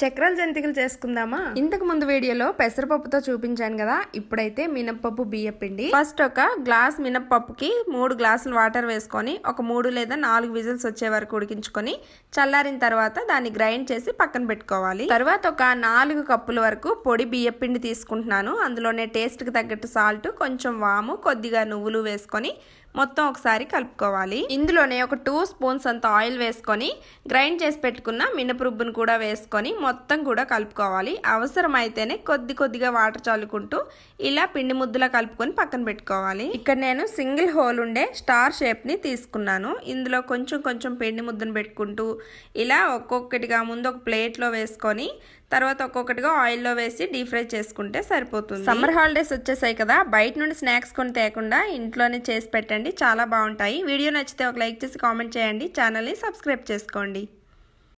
చక్రాల జంతికలు చేసుకుందామా? ఇంతకు ముందు వీడియోలో పెసరపప్పుతో చూపించాను కదా ఇప్పుడైతే మినప్పప్పు బియ్య పిండి. ఫస్ట్ ఒక గ్లాస్ మినప్పప్పుకి మూడు గ్లాసులు వాటర్ వేసుకొని ఒక మూడు లేదా నాలుగు విజిల్స్ వచ్చే వరకు ఉడికించుకొని చల్లారిన తర్వాత దాన్ని గ్రైండ్ చేసి పక్కన పెట్టుకోవాలి. తర్వాత ఒక నాలుగు కప్పుల వరకు పొడి బియ్య పిండి తీసుకుంటున్నాను. అందులోనే టేస్ట్కి తగ్గట్టు సాల్ట్ కొంచెం వాము కొద్దిగా నువ్వులు వేసుకొని మొత్తం ఒకసారి కలుపుకోవాలి. ఇందులోనే ఒక టూ స్పూన్స్ అంత ఆయిల్ వేసుకొని గ్రైండ్ చేసి పెట్టుకున్న మినపరుబ్బును కూడా వేసుకొని మొత్తం కూడా కలుపుకోవాలి. అవసరమైతేనే కొద్ది కొద్దిగా వాటర్ చల్లుకుంటూ ఇలా పిండి ముద్దలా కలుపుకొని పక్కన పెట్టుకోవాలి. ఇక్కడ నేను సింగిల్ హోల్ ఉండే స్టార్ షేప్ని తీసుకున్నాను. ఇందులో కొంచెం కొంచెం పిండి ముద్దను పెట్టుకుంటూ ఇలా ఒక్కొక్కటిగా ముందు ఒక ప్లేట్లో వేసుకొని తర్వాత ఒక్కొక్కటిగా ఆయిల్లో వేసి డీప్ ఫ్రై చేసుకుంటే సరిపోతుంది. సమ్మర్ హాలిడేస్ వచ్చేసాయి కదా బయట నుండి స్నాక్స్ కొని తేకుండా ఇంట్లోనే చేసి పెట్టండి. చాలా బాగుంటాయి. వీడియో నచ్చితే ఒక లైక్ చేసి కామెంట్ చేయండి. ఛానల్ని సబ్స్క్రైబ్ చేసుకోండి.